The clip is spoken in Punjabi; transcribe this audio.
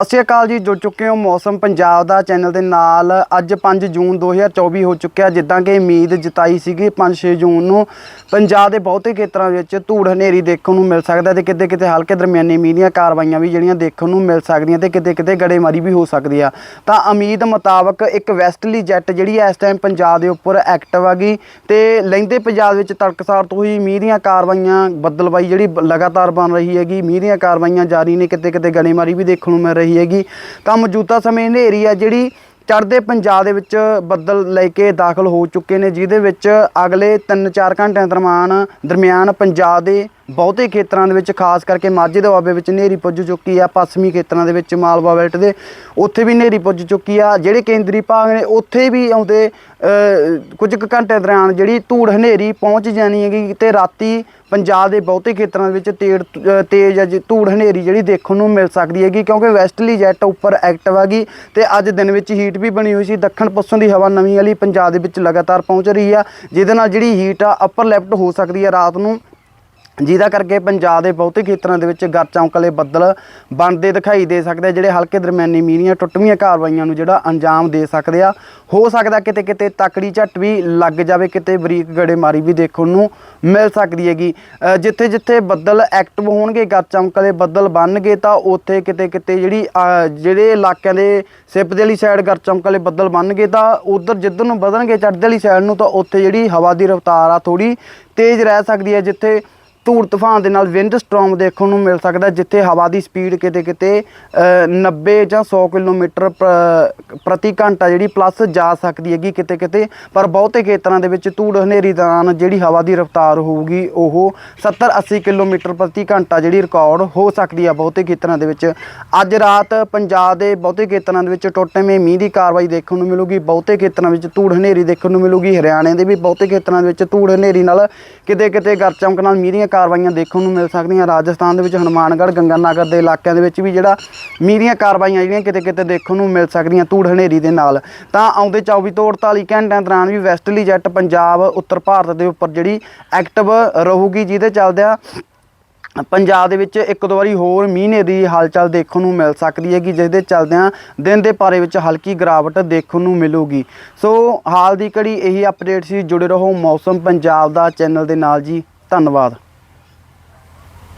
ਸਤਿ ਸ਼੍ਰੀ ਅਕਾਲ ਜੀ, ਜੁੜ ਚੁੱਕੇ ਹੋ ਮੌਸਮ ਪੰਜਾਬ ਦਾ ਚੈਨਲ ਦੇ ਨਾਲ। ਅੱਜ 5 ਜੂਨ 2024 ਹੋ ਚੁੱਕਿਆ, ਜਿੱਦਾਂ ਕਿ ਉਮੀਦ ਜਤਾਈ ਸੀਗੀ 5-6 ਜੂਨ ਨੂੰ। ਪੰਜਾਬ ਦੇ ਬਹੁਤੇ ਖੇਤਰਾਂ ਵਿੱਚ ਧੂੜ ਹਨੇਰੀ ਦੇਖਣ ਨੂੰ ਮਿਲ ਸਕਦਾ ਤੇ ਕਿਤੇ ਕਿਤੇ ਹਲਕੇ ਦਰਮਿਆਨੇ ਮੀਂਹ ਦੀਆਂ ਕਾਰਵਾਈਆਂ ਵੀ ਜਿਹੜੀਆਂ ਦੇਖਣ ਨੂੰ ਮਿਲ ਸਕਦੀਆਂ ਤੇ ਕਿਤੇ ਕਿਤੇ ਗੜੇਮਾਰੀ ਵੀ ਹੋ ਸਕਦੀ ਆ। ਤਾਂ ਉਮੀਦ ਮੁਤਾਬਕ ਇੱਕ ਵੈਸਟਲੀ ਜੈਟ ਜਿਹੜੀ ਇਸ ਟਾਈਮ ਪੰਜਾਬ ਦੇ ਉੱਪਰ ਐਕਟਿਵ ਆ ਗਈ ਤੇ ਲਹਿੰਦੇ ਪੰਜਾਬ ਵਿੱਚ ਤੜਕਸਾਰ ਤੋਂ ਹੀ ਮੀਂਹ ਦੀਆਂ ਕਾਰਵਾਈਆਂ ਬੱਦਲਬਾਈ ਜਿਹੜੀ ਲਗਾਤਾਰ ਬਣ ਰਹੀ ਹੈਗੀ। ਮੀਂਹ ਦੀਆਂ ਕਾਰਵਾਈਆਂ ਜਾਰੀ ਨੇ ਕਿਤੇ ਕਿਤੇ ਗੜੇਮਾਰੀ ਵੀ ਦੇਖਣ ਨੂੰ ਮਿਲ ਰਹੀ ਹੈਗੀ। ਤਾਂ ਮੌਜੂਦਾ ਸਮੇਂ ਹਨੇਰੀ ਆ ਜਿਹੜੀ ਚੜ੍ਹਦੇ ਪੰਜਾਬ ਦੇ ਵਿੱਚ ਬੱਦਲ ਲੈ ਕੇ ਦਾਖਲ ਹੋ ਚੁੱਕੇ ਨੇ, ਜਿਹਦੇ ਵਿੱਚ ਅਗਲੇ 3-4 ਘੰਟਿਆਂ ਦਰਮਿਆਨ ਦਰਮਿਆਨ ਪੰਜਾਬ ਦੇ ਬਹੁਤੇ ਖੇਤਰਾਂ ਦੇ ਵਿੱਚ ਖਾਸ ਕਰਕੇ ਮਾਝੇ ਦੁਆਬੇ ਵਿੱਚ ਹਨੇਰੀ ਪੁੱਜ ਚੁੱਕੀ ਆ ਪੱਛਮੀ ਖੇਤਰਾਂ ਦੇ ਵਿੱਚ ਮਾਲਵਾ ਬੈਲਟ ਦੇ ਉੱਥੇ ਵੀ ਹਨੇਰੀ ਪੁੱਜ ਚੁੱਕੀ ਆ। ਜਿਹੜੇ ਕੇਂਦਰੀ ਭਾਗ ਨੇ ਉੱਥੇ ਵੀ ਆਉਂਦੇ ਕੁਝ ਕੁ ਘੰਟਿਆਂ ਦੌਰਾਨ ਜਿਹੜੀ ਧੂੜ ਹਨੇਰੀ ਪਹੁੰਚ ਜਾਣੀ ਹੈਗੀ ਤੇ ਰਾਤੀ ਪੰਜਾਬ ਦੇ ਬਹੁਤੇ ਖੇਤਰਾਂ ਦੇ ਵਿੱਚ ਤੇੜ ਅ, ਤੇਜ਼ ਅਜ ਧੂੜ ਹਨੇਰੀ ਜਿਹੜੀ ਦੇਖਣ ਨੂੰ ਮਿਲ ਸਕਦੀ ਹੈਗੀ ਕਿਉਂਕਿ ਵੈਸਟਲੀ ਜੈਟ ਉੱਪਰ ਐਕਟਿਵ ਹੈਗੀ ਤੇ ਅੱਜ ਦਿਨ ਵਿੱਚ ਹੀਟ ਵੀ ਬਣੀ ਹੋਈ ਸੀ। ਦੱਖਣ ਪੱਛਮ ਦੀ ਹਵਾ ਨਵੀਂ ਵਾਲੀ ਪੰਜਾਬ ਦੇ ਵਿੱਚ ਲਗਾਤਾਰ ਪਹੁੰਚ ਰਹੀ ਆ ਜਿਹਦੇ ਨਾਲ ਜਿਹੜੀ ਹੀਟ ਆ ਅਪਰ ਲੈਫਟ ਹੋ ਸਕਦੀ ਆ ਰਾਤ ਨੂੰ। ਜਿਹਦਾ ਕਰਕੇ ਪੰਜਾਬ ਦੇ ਬਹੁਤੇ ਖੇਤਰਾਂ ਦੇ ਵਿੱਚ ਗਰ ਚੌਂਕਲੇ ਬੱਦਲ ਬਣਦੇ ਦਿਖਾਈ ਦੇ ਸਕਦੇ ਜਿਹੜੇ ਹਲਕੇ ਦਰਮਿਆਨੀ ਮੀਂਹ ਟੁੱਟਵੀਆਂ ਕਾਰਵਾਈਆਂ ਨੂੰ ਜਿਹੜਾ ਅੰਜਾਮ ਦੇ ਸਕਦੇ ਆ। ਹੋ ਸਕਦਾ ਕਿਤੇ ਕਿਤੇ ਤਕੜੀ ਝੱਟ ਵੀ ਲੱਗ ਜਾਵੇ, ਕਿਤੇ ਬਰੀਕ ਗੜੇਮਾਰੀ ਵੀ ਦੇਖਣ ਨੂੰ ਮਿਲ ਸਕਦੀ ਹੈਗੀ। ਜਿੱਥੇ ਜਿੱਥੇ ਬੱਦਲ ਐਕਟਿਵ ਹੋਣਗੇ, ਗਰ ਚੌਂਕਲੇ ਬੱਦਲ ਬਣਨਗੇ, ਤਾਂ ਉੱਥੇ ਕਿਤੇ ਕਿਤੇ ਜਿਹੜੀ ਜਿਹੜੇ ਇਲਾਕਿਆਂ ਦੇ ਸਿਪ ਦੇ ਵਾਲੀ ਸਾਈਡ ਗਰ ਚੌਂਕਲੇ ਬੱਦਲ ਬਣਨਗੇ, ਤਾਂ ਉਧਰ ਜਿੱਧਰ ਨੂੰ ਵਧਣਗੇ, ਚੜ੍ਹਦੇ ਵਾਲੀ ਸਾਈਡ ਨੂੰ, ਤਾਂ ਉੱਥੇ ਜਿਹੜੀ ਹਵਾ ਦੀ ਰਫ਼ਤਾਰ ਆ ਥੋੜੀ ਤੇਜ਼ ਰਹਿ ਸਕਦੀ ਹੈ, ਜਿੱਥੇ ਧੂੜ ਤੂਫਾਨ ਦੇ ਨਾਲ ਵਿੰਡ ਸਟ੍ਰੋਮ ਦੇਖਣ ਨੂੰ ਮਿਲ ਸਕਦਾ ਜਿੱਥੇ ਹਵਾ ਦੀ ਸਪੀਡ ਕਿਤੇ ਕਿਤੇ ਅ, 90 ਜਾਂ 100 ਕਿਲੋਮੀਟਰ ਪ- ਪ੍ਰਤੀ ਘੰਟਾ ਜਿਹੜੀ ਪਲੱਸ ਜਾ ਸਕਦੀ ਹੈਗੀ ਕਿਤੇ ਕਿਤੇ ਪਰ ਬਹੁਤੇ ਖੇਤਰਾਂ ਦੇ ਵਿੱਚ ਧੂੜ ਹਨੇਰੀ ਦੌਰਾਨ ਜਿਹੜੀ ਹਵਾ ਦੀ ਰਫ਼ਤਾਰ ਹੋਊਗੀ ਉਹ 70 80 ਕਿਲੋਮੀਟਰ ਪ੍ਰਤੀ ਘੰਟਾ ਜਿਹੜੀ ਰਿਕਾਰਡ ਹੋ ਸਕਦੀ ਆ ਬਹੁਤੇ ਖੇਤਰਾਂ ਦੇ ਵਿੱਚ। ਅੱਜ ਰਾਤ ਪੰਜਾਬ ਦੇ ਬਹੁਤੇ ਖੇਤਰਾਂ ਦੇ ਵਿੱਚ ਟੋਟੇਵੇਂ ਮੀਂਹ ਦੀ ਕਾਰਵਾਈ ਦੇਖਣ ਨੂੰ ਮਿਲੂਗੀ ਬਹੁਤੇ ਖੇਤਰਾਂ ਵਿੱਚ ਧੂੜ ਹਨੇਰੀ ਦੇਖਣ ਨੂੰ ਮਿਲੂਗੀ ਹਰਿਆਣੇ ਦੇ ਵੀ ਬਹੁਤੇ ਖੇਤਰਾਂ ਦੇ ਵਿੱਚ ਧੂੜ ਹਨੇਰੀ ਨਾਲ ਕਿਤੇ ਕਿਤੇ ਗਰ ਚਮਕ ਨਾਲ ਮੀਂਹ ਦੀਆਂ ਕਾਰਵਾਈਆਂ ਦੇਖਣ ਨੂੰ ਮਿਲ ਸਕਦੀਆਂ। ਰਾਜਸਥਾਨ ਦੇ ਵਿੱਚ ਹਨੂਮਾਨਗੜ੍ਹ, ਗੰਗਾਨਗਰ ਦੇ ਇਲਾਕਿਆਂ ਦੇ ਵਿੱਚ ਵੀ ਜਿਹੜਾ ਮੀਂਹ ਦੀਆਂ ਕਾਰਵਾਈਆਂ ਜਿਹੜੀਆਂ ਕਿਤੇ ਕਿਤੇ ਦੇਖਣ ਨੂੰ ਮਿਲ ਸਕਦੀਆਂ ਧੂੜ ਹਨੇਰੀ ਦੇ ਨਾਲ। ਤਾਂ ਆਉਂਦੇ 24 ਤੋਂ 48 ਘੰਟਿਆਂ ਦੌਰਾਨ ਵੀ ਵੈਸਟਲੀ ਜੈਟ ਪੰਜਾਬ, ਉੱਤਰ ਭਾਰਤ ਦੇ ਉੱਪਰ ਜਿਹੜੀ ਐਕਟਿਵ ਰਹੂਗੀ ਜਿਹਦੇ ਚੱਲਦਿਆਂ ਪੰਜਾਬ ਦੇ ਵਿੱਚ ਇੱਕ ਦੋ ਵਾਰੀ ਹੋਰ ਮੀਂਹ ਹਨੇਰੀ ਦੀ ਹਾਲਚਲ ਦੇਖਣ ਨੂੰ ਮਿਲ ਸਕਦੀ ਹੈ ਕਿ ਜਿਸ ਦੇ ਚਲਦਿਆਂ ਦਿਨ ਦੇ ਪਾਰੇ ਵਿੱਚ ਹਲਕੀ ਗਿਰਾਵਟ ਦੇਖਣ ਨੂੰ ਮਿਲੂਗੀ। ਸੋ ਹਾਲ ਦੀ ਘੜੀ ਇਹੀ ਅਪਡੇਟ ਸੀ। ਜੁੜੇ ਰਹੋ ਮੌਸਮ ਪੰਜਾਬ ਦਾ। ਚੈਨਲ ਦੇ ਨਾਲ ਜੀ, ਧੰਨਵਾਦ।